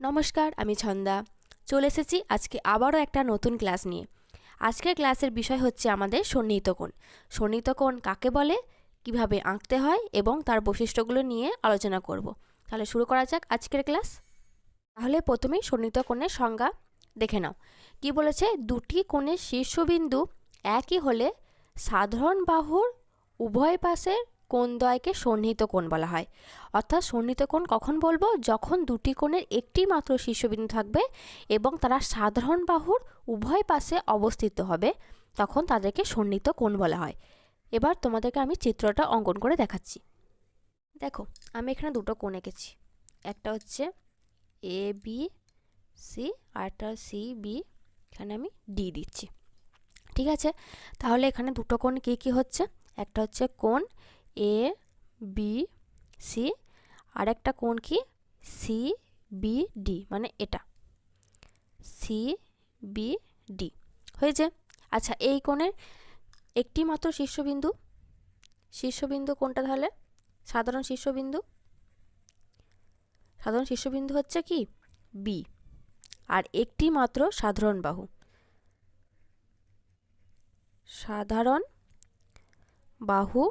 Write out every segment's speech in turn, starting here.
নমস্কার, আমি ছন্দা। চলে এসেছি আজকে আবারও একটা নতুন ক্লাস নিয়ে। আজকের ক্লাসের বিষয় হচ্ছে আমাদের সন্নিহিত কোণ। সন্নিহিত কোণ কাকে বলে, কীভাবে আঁকতে হয় এবং তার বৈশিষ্ট্যগুলো নিয়ে আলোচনা করব। তাহলে শুরু করা যাক আজকের ক্লাস। তাহলে প্রথমেই সন্নিহিত কোণের সংজ্ঞা দেখে নাও। কি বলেছে? দুটি কোণের শীর্ষবিন্দু একই হলে সাধারণ বাহুর উভয় পাশের কোণদ্বয়কে সন্নিহিত কোণ বলা হয়। অর্থাৎ সন্নিহিত কোণ কখন বলব? যখন দুটি কোণের একটি মাত্র শীর্ষবিন্দু থাকবে এবং তারা সাধারণ বাহুর উভয় পাশে অবস্থিত হবে, তখন তাদেরকে সন্নিহিত কোণ বলা হয়। এবার তোমাদেরকে আমি চিত্রটা অঙ্কন করে দেখাচ্ছি। দেখো, আমি এখানে দুটো কোণ এঁকেছি। একটা হচ্ছে এ বি সি আর একটা সি বি এখানে আমি ডি দিচ্ছি। ঠিক আছে? তাহলে এখানে দুটো কোণ কী কী হচ্ছে? একটা হচ্ছে কোণ এ বি সি আর একটা কোণ কি? সি বি ডি মানে এটা। সি বি ডি হয়েছে? আচ্ছা এই কোণের একটি মাত্র শীর্ষবিন্দু। শীর্ষবিন্দু কোনটা তাহলে? সাধারণ শীর্ষবিন্দু। সাধারণ শীর্ষবিন্দু হচ্ছে কি? বি আর একটি মাত্র সাধারণ বাহু। সাধারণ বাহু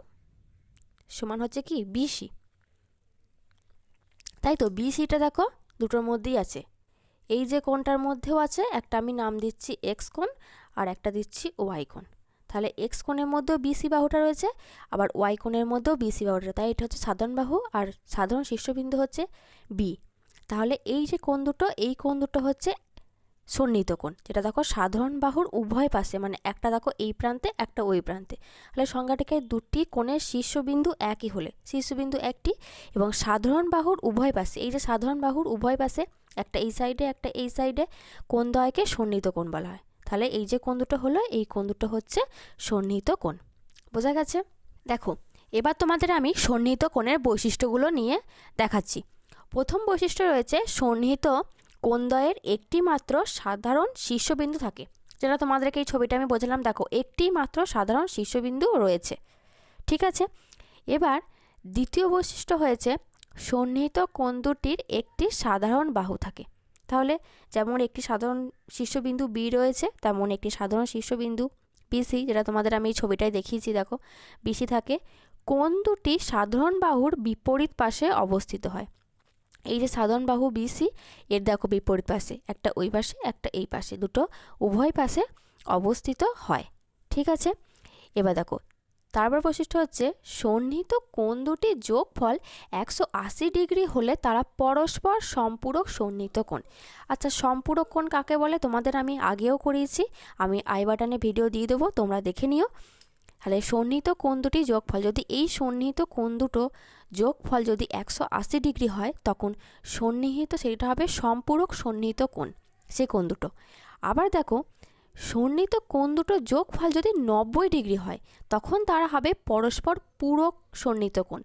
সমান হচ্ছে কি? বিসি তাই তো? বিসিটা দেখো, দুটোর মধ্যেই আছে। এই যে কোনটার মধ্যেও আছে, একটা আমি নাম দিচ্ছি এক্স কোণ আর একটা দিচ্ছি ওয়াই কোণ। তাহলে এক্স কোণের মধ্যেও বিসি বাহুটা রয়েছে, আবার ওয়াই কোণের মধ্যেও বিসি বাহুটা। তাই এটা হচ্ছে সাধারণ বাহু আর সাধারণ শীর্ষবিন্দু হচ্ছে বি তাহলে এই যে কোণ দুটো, এই কোণ দুটো হচ্ছে সন্নিহিত কোণ। যেটা দেখো সাধারণ বাহুর উভয় পাশে মানে একটা দেখো এই প্রান্তে, একটা ওই প্রান্তে। তাহলে সংজ্ঞাটিকে দুটি কোণের শীর্ষবিন্দু একই হলে, শীর্ষবিন্দু একটি এবং সাধারণ বাহুর উভয় পাশে, এই যে সাধারণ বাহুর উভয় পাশে, একটা এই সাইডে, একটা এই সাইডে, কোণ দ্বয়কে সন্নিহিত কোণ বলা হয়। তাহলে এই যে কোণ দুটো হলো, এই কোণ দুটো হচ্ছে সন্নিহিত কোণ। বোঝা গেছে? দেখো, এবার তোমাদের আমি সন্নিহিত কোণের বৈশিষ্ট্যগুলো নিয়ে দেখাচ্ছি। প্রথম বৈশিষ্ট্য রয়েছে সন্নিহিত কোণদ্বয়ের একটি মাত্র সাধারণ শীর্ষবিন্দু থাকে? যেটা তোমাদেরকে এই ছবিটা আমি বোঝালাম। দেখো একটি মাত্র সাধারণ শীর্ষবিন্দু রয়েছে। ঠিক আছে? এবার দ্বিতীয় বৈশিষ্ট্য হয়েছে, সন্নিহিত কোণ দুটির একটি সাধারণ বাহু থাকে। তাহলে যেমন একটি সাধারণ শীর্ষবিন্দু বি রয়েছে, তেমন একটি সাধারণ শীর্ষবিন্দু বিসি যেটা তোমাদের আমি এই ছবিটায় দেখিয়েছি। দেখো বিসি থাকে কোণ দুটি সাধারণ বাহুর বিপরীত পাশে অবস্থিত হয়। এই যে সাধারণ বাহু বিসি এর দেখো বিপরীত পাশে, একটা ওই পাশে, একটা এই পাশে, দুটো উভয় পাশে অবস্থিত হয়, ঠিক আছে? এবার দেখো, তারপর বৈশিষ্ট্য হচ্ছে সন্নিহিত কোন দুটি যোগফল একশো আশি ডিগ্রি হলে তারা পরস্পর সম্পূরক সন্নিহিত কোণ। আচ্ছা সম্পূরক কোণ কাকে বলে? তোমাদের আমি আগেও করিয়েছি, আমি আই বাটনে ভিডিও দিয়ে দেবো, তোমরা দেখে নিও। তাহলে সন্নিহিত কোণ দুটি যোগফল, যদি এই সন্নিহিত কোণ দুটো যোগফল যদি একশো আশি ডিগ্রি হয়, তখন সন্নিহিত সেটা হবে সম্পূরক সন্নিহিত কোণ সে কোণ দুটো। আবার দেখো, সন্নিহিত কোণ দুটো যোগফল যদি নব্বই ডিগ্রি হয়, তখন তারা হবে পরস্পর পূরক সন্নিহিত কোণ।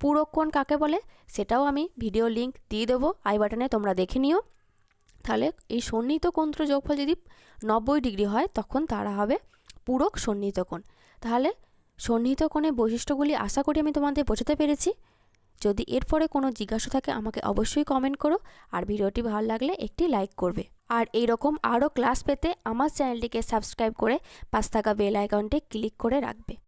পূরক কোণ কাকে বলে? সেটাও আমি ভিডিও লিঙ্ক দিয়ে দেবো আই বাটনে তোমরা দেখে নিও। তাহলে এই সন্নিহিত কোণ দুটো যোগফল যদি নব্বই ডিগ্রি হয়, তখন তারা হবে পূরক সন্নিহিত কোণ। তাহলে সন্নিহিত কোণের বৈশিষ্ট্যগুলি আশা করি আমি তোমাদের বোঝাতে পেরেছি। যদি এরপরে কোনো জিজ্ঞাসা থাকে, আমাকে অবশ্যই কমেন্ট করো। আর ভিডিওটি ভালো লাগলে একটি লাইক করবে। আর এই রকম আরও ক্লাস পেতে আমার চ্যানেলটিকে সাবস্ক্রাইব করে পাঁচ থাকা বেল আইকনটি ক্লিক করে রাখবে।